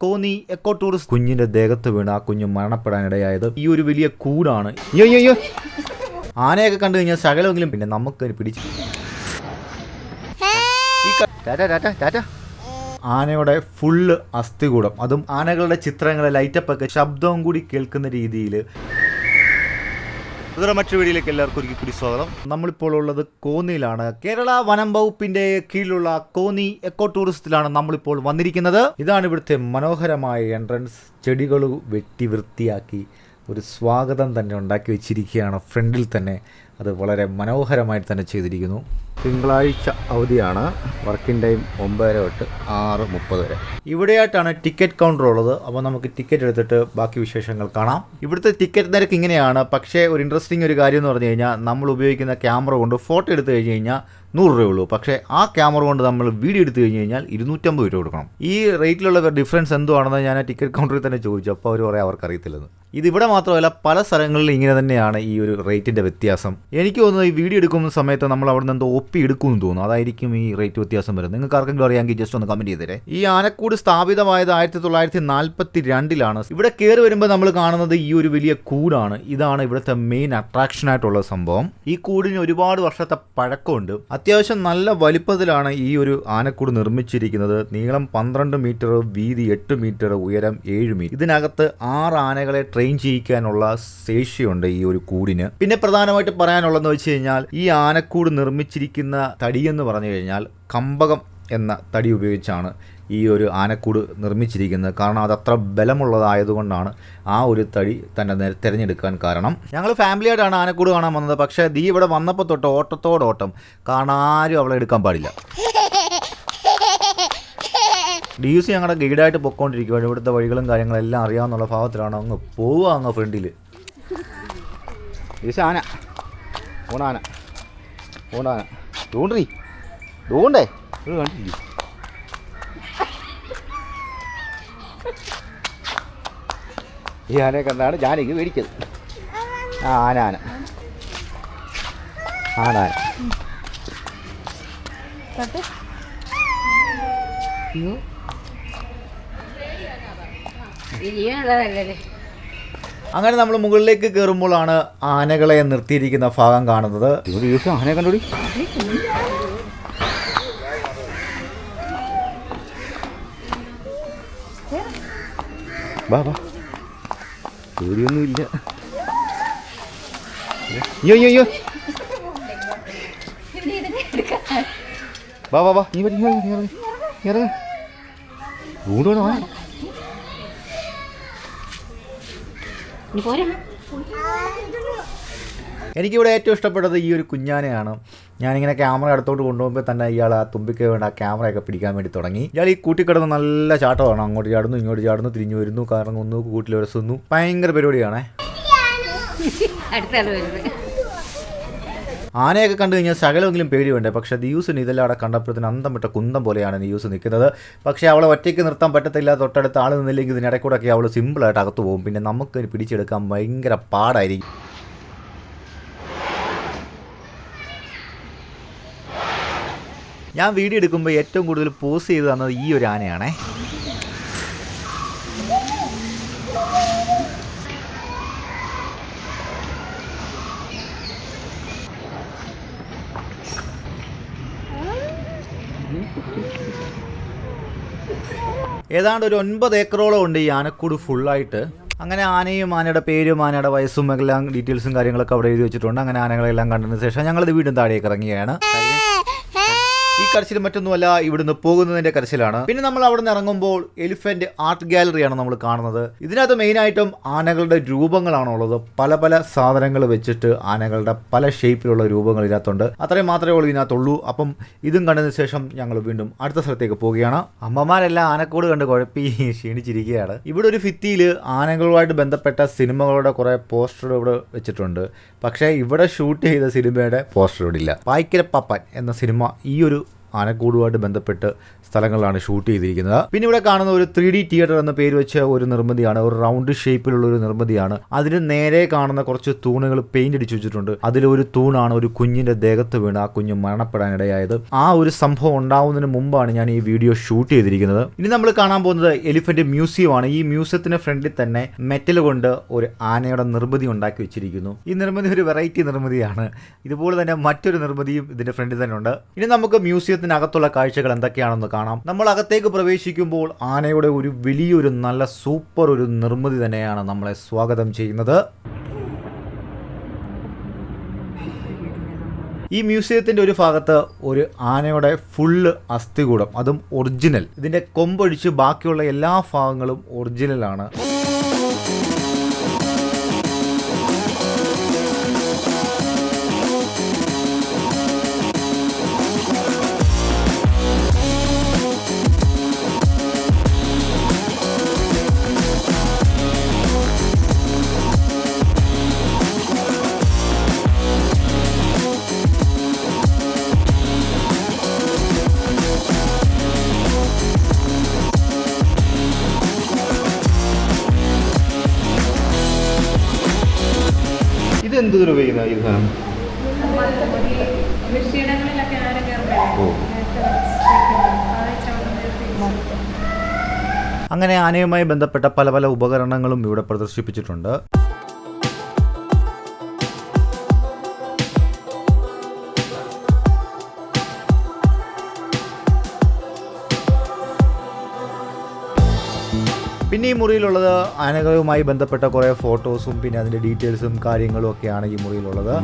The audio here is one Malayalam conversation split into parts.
കോന്നി എക്കോ ടൂറിസ്റ്റ് കുഞ്ഞിന്റെ ദേഹത്ത് വീണ് ആ കുഞ്ഞ് മരണപ്പെടാനിടയായത് ഈ ഒരു വലിയ കൂടാണ്. അയ്യോ അയ്യോ അയ്യോ. ആനയൊക്കെ കണ്ടു കഴിഞ്ഞാൽ ശകലമെങ്കിലും പിന്നെ നമുക്ക് പിടിച്ചു. ആനയുടെ ഫുള്ള് അസ്ഥികൂടം. അതും ആനകളുടെ ചിത്രങ്ങളെ ലൈറ്റപ്പൊക്കെ ശബ്ദവും കൂടി കേൾക്കുന്ന രീതിയിൽ ഇതൊരു മറ്റൊരു വീഡിയോയിലേക്ക് എല്ലാവർക്കും ഒരിക്കൽ കൂടി സ്വാഗതം. നമ്മളിപ്പോൾ ഉള്ളത് കോന്നിയിലാണ്. കേരള വനം വകുപ്പിന്റെ കീഴിലുള്ള കോന്നി എക്കോ ടൂറിസത്തിലാണ് നമ്മളിപ്പോൾ വന്നിരിക്കുന്നത്. ഇതാണ് ഇവിടുത്തെ മനോഹരമായ എൻട്രൻസ് ചെടികൾ വെട്ടി വൃത്തിയാക്കി ഒരു സ്വാഗതം തന്നെ ഉണ്ടാക്കി വെച്ചിരിക്കുകയാണ്. ഫ്രണ്ടിൽ തന്നെ അത് വളരെ മനോഹരമായിട്ട് തന്നെ ചെയ്തിരിക്കുന്നു. തിങ്കളാഴ്ച അവധിയാണ്. വർക്കിംഗ് ടൈം ഒമ്പതര തൊട്ട് ആറ് മുപ്പത് വരെ. ഇവിടെയായിട്ടാണ് ടിക്കറ്റ് കൗണ്ടർ ഉള്ളത്. അപ്പോൾ നമുക്ക് ടിക്കറ്റ് എടുത്തിട്ട് ബാക്കി വിശേഷങ്ങൾ കാണാം. ഇവിടുത്തെ ടിക്കറ്റ് നിരക്ക് ഇങ്ങനെയാണ്. പക്ഷേ ഒരു ഇൻട്രസ്റ്റിംഗ് ഒരു കാര്യം എന്ന് പറഞ്ഞു കഴിഞ്ഞാൽ നമ്മൾ ഉപയോഗിക്കുന്ന ക്യാമറ കൊണ്ട് ഫോട്ടോ എടുത്തു കഴിഞ്ഞ് കഴിഞ്ഞാൽ നൂറ് രൂപ ഉള്ളൂ. പക്ഷേ ആ ക്യാമറ കൊണ്ട് നമ്മൾ വീഡിയോ എടുത്തു കഴിഞ്ഞ് കഴിഞ്ഞാൽ ഇരുന്നൂറ്റമ്പത് രൂപ കൊടുക്കണം. ഈ റേറ്റിലുള്ള ഡിഫറൻസ് എന്തുവാണെന്ന് ഞാൻ ആ ടിക്കറ്റ് കൗണ്ടറിൽ തന്നെ ചോദിച്ചു. അപ്പോൾ അവർ പറയാം അവർക്ക് അറിയത്തില്ലെന്ന് ഇത് ഇവിടെ മാത്രമല്ല പല സ്ഥലങ്ങളിലും ഇങ്ങനെ തന്നെയാണ് ഈ ഒരു റേറ്റിന്റെ വ്യത്യാസം. എനിക്ക് തോന്നുന്നത് ഈ വീഡിയോ എടുക്കുന്ന സമയത്ത് നമ്മൾ അവിടെ നിന്ന് എന്തോ ഒപ്പി എടുക്കുമെന്ന് തോന്നുന്നു. അതായിരിക്കും ഈ റേറ്റ് വ്യത്യാസം വരുന്നത്. നിങ്ങൾക്ക് ആർക്കെങ്കിലും അറിയാമെങ്കിൽ ജസ്റ്റ് ഒന്ന് കമന്റ് ചെയ്തേരെ. ഈ ആനക്കൂട് സ്ഥാപിതമായത് ആയിരത്തി തൊള്ളായിരത്തി നാൽപ്പത്തി രണ്ടിലാണ് ഇവിടെ കയറി വരുമ്പോൾ നമ്മൾ കാണുന്നത് ഈ ഒരു വലിയ കൂടാണ്. ഇതാണ് ഇവിടുത്തെ മെയിൻ അട്രാക്ഷൻ ആയിട്ടുള്ള സംഭവം. ഈ കൂടിന് ഒരുപാട് വർഷത്തെ പഴക്കമുണ്ട്. അത്യാവശ്യം നല്ല വലിപ്പത്തിലാണ് ഈ ഒരു ആനക്കൂട് നിർമ്മിച്ചിരിക്കുന്നത്. നീളം പന്ത്രണ്ട് മീറ്റർ വീതി എട്ട് മീറ്റർ ഉയരം ഏഴ് മീറ്റർ ഇതിനകത്ത് ആറ് ആനകളെ ട്രെയിൻ ചെയ്യിക്കാനുള്ള ശേഷിയുണ്ട് ഈ ഒരു കൂടിന്. പിന്നെ പ്രധാനമായിട്ട് പറയാനുള്ളതെന്ന് വെച്ച് കഴിഞ്ഞാൽ ഈ ആനക്കൂട് നിർമ്മിച്ചിരിക്കുന്ന തടിയെന്ന് പറഞ്ഞു കഴിഞ്ഞാൽ കമ്പകം എന്ന തടി ഉപയോഗിച്ചാണ് ഈ ഒരു ആനക്കൂട് നിർമ്മിച്ചിരിക്കുന്നത്. കാരണം അത് അത്ര ബലമുള്ളതായതുകൊണ്ടാണ് ആ ഒരു തടി തന്നെ തിരഞ്ഞെടുക്കാൻ കാരണം. ഞങ്ങൾ ഫാമിലിയായിട്ടാണ് ആനക്കൂട് കാണാൻ വന്നത്. പക്ഷേ ദീ ഇവിടെ വന്നപ്പോൾ തൊട്ട് ഓട്ടത്തോടോട്ടം കാരണം ആരും അവളെ എടുക്കാൻ പാടില്ല. ഡി യു സി ഞങ്ങളുടെ ഗൈഡായിട്ട് പൊക്കോണ്ടിരിക്കുകയാണ് ഇവിടുത്തെ വഴികളും കാര്യങ്ങളും എല്ലാം അറിയാവുന്നുള്ള ഭാവത്തിലാണ് അങ്ങ് പോവുക അങ്ങ് ഫ്രണ്ടിൽ ഈശ ആന ഊണാന. തൂണ്ടി തൂണ്ടേ ഇത് കണ്ടില്ലേ ഈ ആനയെ കണ്ടാണ് ജാനകി മേടിച്ചത് ആ ആന ആന ആനാന അങ്ങനെ നമ്മൾ മുകളിലേക്ക് കയറുമ്പോഴാണ് ആനകളെ നിർത്തിയിരിക്കുന്ന ഭാഗം കാണുന്നത്. ആനയെ കണ്ടോടി? വാ വാ. ഇല്ല അയ്യോ വാ വാ വാ. നീ വരി ഇറങ്ങ എനിക്കിവിടെ ഏറ്റവും ഇഷ്ടപ്പെട്ടത് ഈ ഒരു കുഞ്ഞാനയാണ്. ഞാനിങ്ങനെ ക്യാമറ അടുത്തോട്ട് കൊണ്ടുപോകുമ്പോൾ തന്നെ ഇയാൾ ആ തുമ്പിക്ക് വേണ്ട ആ ക്യാമറയൊക്കെ പിടിക്കാൻ വേണ്ടി തുടങ്ങി. ഇയാൾ ഈ കൂട്ടിക്കിടന്ന് നല്ല ചാട്ടമാണ് അങ്ങോട്ട് ചാടുന്നു ഇങ്ങോട്ട് ചാടുന്നു തിരിഞ്ഞു വരുന്നു കാരണം ഒന്ന് കൂട്ടിൽ ഉരസുന്നു. ഭയങ്കര പരിപാടിയാണേ. ആനയൊക്കെ കണ്ടു കഴിഞ്ഞാൽ ശകലമെങ്കിലും പേടി വേണ്ടേ? പക്ഷേ ദിയൂസിന് ഇതെല്ലാം അവിടെ കണ്ടപ്പോഴത്തേന് അന്തം വിട്ട കുന്തം പോലെയാണ് ദിയൂസ് നിൽക്കുന്നത്. പക്ഷേ അവളെ ഒറ്റയ്ക്ക് നിർത്താൻ പറ്റത്തില്ല. തൊട്ടടുത്ത് ആൾ നിന്നില്ലെങ്കിൽ ഇതിനിടയ്ക്കൂടെയൊക്കെ അവൾ സിമ്പിളായിട്ട് അകത്ത് പോകും. പിന്നെ നമുക്ക് പിടിച്ചെടുക്കാൻ ഭയങ്കര പാടായിരിക്കും. ഞാൻ വീഡിയോ എടുക്കുമ്പോൾ ഏറ്റവും കൂടുതൽ പോസ് ചെയ്ത് തന്നത് ഈ ഒരു ആനയാണേ. ഏതാണ്ട് ഒരു ഒൻപത് ഏക്കറോളം ഉണ്ട് ഈ ആനക്കൂട് ഫുള്ളായിട്ട് അങ്ങനെ ആനയും ആനയുടെ പേരും ആനയുടെ വയസ്സും എല്ലാം ഡീറ്റെയിൽസും കാര്യങ്ങളൊക്കെ അവിടെ എഴുതി വെച്ചിട്ടുണ്ട്. അങ്ങനെ ആനകളെല്ലാം കണ്ടതിന് ശേഷം ഞങ്ങളിത് വീണ്ടും താഴേക്ക് ഇറങ്ങിയാണ് ഈ കരച്ചിൽ മറ്റൊന്നുമല്ല ഇവിടുന്ന് പോകുന്നതിന്റെ കരച്ചിലാണ്. പിന്നെ നമ്മൾ അവിടെ നിന്ന് ഇറങ്ങുമ്പോൾ എലിഫന്റ് ആർട്ട് ഗാലറിയാണ് നമ്മൾ കാണുന്നത്. ഇതിനകത്ത് മെയിനായിട്ടും ആനകളുടെ രൂപങ്ങളാണ് ഉള്ളത് പല പല സാധനങ്ങൾ വെച്ചിട്ട് ആനകളുടെ പല ഷേപ്പിലുള്ള രൂപങ്ങൾ ഇതിനകത്തുണ്ട്. അത്രയും മാത്രമേ ഉള്ളൂ ഇതിനകത്തുള്ളൂ. അപ്പം ഇതും കണ്ടതിന് ശേഷം ഞങ്ങൾ വീണ്ടും അടുത്ത സ്ഥലത്തേക്ക് പോവുകയാണ്. അമ്മമാരെല്ലാം ആനക്കോട് കണ്ട് കുഴപ്പി ക്ഷീണിച്ചിരിക്കുകയാണ്. ഇവിടെ ഒരു ഫിത്തിയിൽ ആനകളുമായിട്ട് ബന്ധപ്പെട്ട സിനിമകളുടെ കുറേ പോസ്റ്ററുകൾ ഇവിടെ വെച്ചിട്ടുണ്ട്. പക്ഷേ ഇവിടെ ഷൂട്ട് ചെയ്ത സിനിമയുടെ പോസ്റ്റർ ഇവിടെ ഇല്ല. പായ്ക്കര പപ്പൻ എന്ന സിനിമ ഈ ഒരു ആനക്കൂടുമായിട്ട് ബന്ധപ്പെട്ട് സ്ഥലങ്ങളിലാണ് ഷൂട്ട് ചെയ്തിരിക്കുന്നത്. പിന്നെ ഇവിടെ കാണുന്ന ഒരു ത്രീ ഡി തിയേറ്റർ എന്ന പേര് വെച്ച ഒരു നിർമ്മിതിയാണ് ഒരു റൗണ്ട് ഷേപ്പിലുള്ള ഒരു നിർമ്മിതിയാണ്. അതിന് നേരെ കാണുന്ന കുറച്ച് തൂണുകൾ പെയിന്റ് അടിച്ചു വെച്ചിട്ടുണ്ട്. അതിലൊരു തൂണാണ് ഒരു കുഞ്ഞിന്റെ ദേഹത്ത് വീണ് ആ കുഞ്ഞ് മരണപ്പെടാനിടയായത്. ആ ഒരു സംഭവം ഉണ്ടാവുന്നതിന് മുമ്പാണ് ഞാൻ ഈ വീഡിയോ ഷൂട്ട് ചെയ്തിരിക്കുന്നത്. ഇനി നമ്മൾ കാണാൻ പോകുന്നത് എലിഫന്റ് മ്യൂസിയം ആണ് ഈ മ്യൂസിയത്തിന് ഫ്രണ്ടിൽ തന്നെ മെറ്റൽ കൊണ്ട് ഒരു ആനയുടെ നിർമ്മിതി ഉണ്ടാക്കി വെച്ചിരിക്കുന്നു. ഈ നിർമ്മിതി ഒരു വെറൈറ്റി നിർമ്മിതിയാണ്. ഇതുപോലെ തന്നെ മറ്റൊരു നിർമ്മിതിയും ഇതിന്റെ ഫ്രണ്ടിൽ തന്നെ ഉണ്ട്. ഇനി നമുക്ക് മ്യൂസിയത്തിനകത്തുള്ള കാഴ്ചകൾ എന്തൊക്കെയാണെന്ന് കാണാം. നമ്മൾ അകത്തേക്ക് പ്രവേശിക്കുമ്പോൾ ആനയുടെ ഒരു വലിയൊരു നല്ല സൂപ്പർ ഒരു നിർമ്മിതി തന്നെയാണ് നമ്മളെ സ്വാഗതം ചെയ്യുന്നത്. ഈ മ്യൂസിയത്തിന്റെ ഒരു ഭാഗത്ത് ഒരു ആനയുടെ ഫുള്ള് അസ്ഥികൂടം അതും ഒറിജിനൽ ഇതിന്റെ കൊമ്പൊഴിച്ച് ബാക്കിയുള്ള എല്ലാ ഭാഗങ്ങളും ഒറിജിനലാണ് ഇത് എന്ത് ഉപയോഗിക്കുന്ന ഈ സാധനം ഓ. അങ്ങനെ ആനയുമായി ബന്ധപ്പെട്ട പല പല ഉപകരണങ്ങളും ഇവിടെ പ്രദർശിപ്പിച്ചിട്ടുണ്ട്. പിന്നെ ഈ മുറിയിലുള്ളത് ആനകളുമായി ബന്ധപ്പെട്ട കുറേ ഫോട്ടോസും പിന്നെ അതിന്റെ ഡീറ്റെയിൽസും കാര്യങ്ങളും ഒക്കെയാണ് ഈ മുറിയിലുള്ളത്.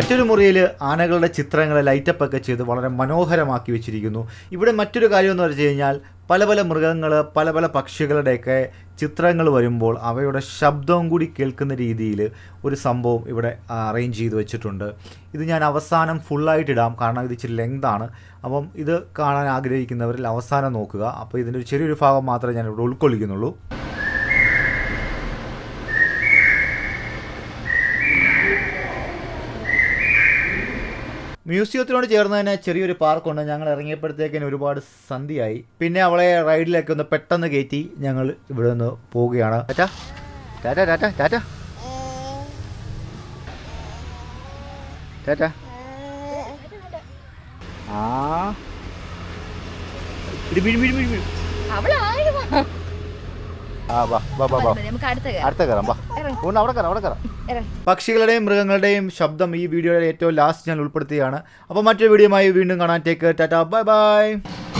മറ്റൊരു മുറിയിൽ ആനകളുടെ ചിത്രങ്ങൾ ലൈറ്റപ്പ് ഒക്കെ ചെയ്ത് വളരെ മനോഹരമാക്കി വെച്ചിരിക്കുന്നു. ഇവിടെ മറ്റൊരു കാര്യം എന്ന് വെച്ച് കഴിഞ്ഞാൽ പല പല മൃഗങ്ങൾ പല പല പക്ഷികളുടെയൊക്കെ ചിത്രങ്ങൾ വരുമ്പോൾ അവയുടെ ശബ്ദവും കൂടി കേൾക്കുന്ന രീതിയിൽ ഒരു സംഭവം ഇവിടെ അറേഞ്ച് ചെയ്ത് വെച്ചിട്ടുണ്ട്. ഇത് ഞാൻ അവസാനം ഫുള്ളായിട്ട് ഇടാം. കാരണം ഇത് ഇച്ചിരി ലെങ്താണ് അപ്പം ഇത് കാണാൻ ആഗ്രഹിക്കുന്നവരിൽ അവസാനം നോക്കുക. അപ്പോൾ ഇതിന്റെ ഒരു ചെറിയൊരു ഭാഗം മാത്രമേ ഞാൻ ഉൾക്കൊള്ളിക്കുന്നുള്ളൂ. മ്യൂസിയത്തിനോട് ചേർന്ന് തന്നെ ചെറിയൊരു പാർക്കുണ്ട്. ഞങ്ങൾ ഇറങ്ങിയപ്പോഴത്തേക്കിന് ഒരുപാട് സന്ധിയായി പിന്നെ അവളെ റൈഡിലേക്ക് ഒന്ന് പെട്ടെന്ന് കയറ്റി ഞങ്ങൾ ഇവിടെ നിന്ന് പോവുകയാണ്. ടാറ്റ. ടാറ്റ ടാറ്റ ടാറ്റ. ടാറ്റ. ആ. അടുത്ത കയറാം. വാ. അവിടെ കയറാം അവിടെ കയറാം. പക്ഷികളുടെയും മൃഗങ്ങളുടെയും ശബ്ദം ഈ വീഡിയോയുടെ ഏറ്റവും ലാസ്റ്റ് ഞാൻ ഉൾപ്പെടുത്തിയാണ്. അപ്പോൾ മറ്റൊരു വീഡിയോയുമായി വീണ്ടും കാണാൻ ടേക്ക് ടാറ്റ ബൈ ബൈ